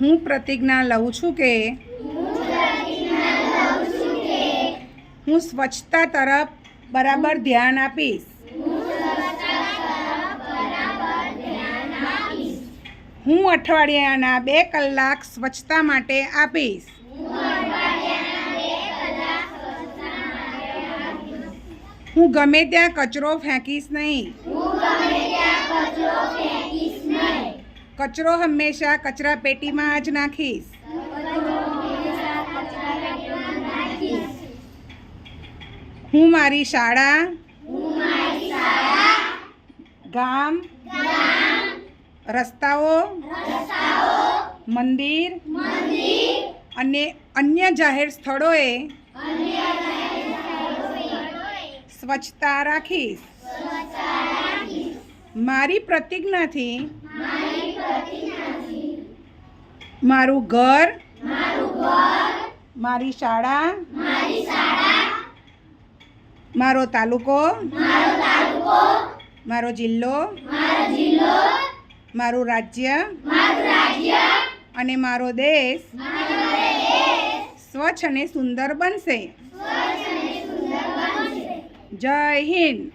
હું પ્રતિજ્ઞા લઉં છું કે હું સ્વચ્છતા તરફ બરાબર ધ્યાન આપીશ. હું અઠવાડિયાના બે કલાક સ્વચ્છતા માટે આપીશ. હું ગમે ત્યાં કચરો ફેંકીશ નહીં. કચરો હંમેશા કચરા પેટીમાં જ નાખીશ. હું મારી શાળા. ગામ. રસ્તાઓ. મંદિર. અને અન્ય જાહેર સ્થળોએ સ્વચ્છતા રાખીશ. મારી પ્રતિજ્ઞાથી મારું ઘર. મારી શાળા. મારો તાલુકો. મારો જિલ્લો. મારું રાજ્ય. અને મારો દેશ. સ્વચ્છ અને સુંદર બનશે. જય હિન્દ.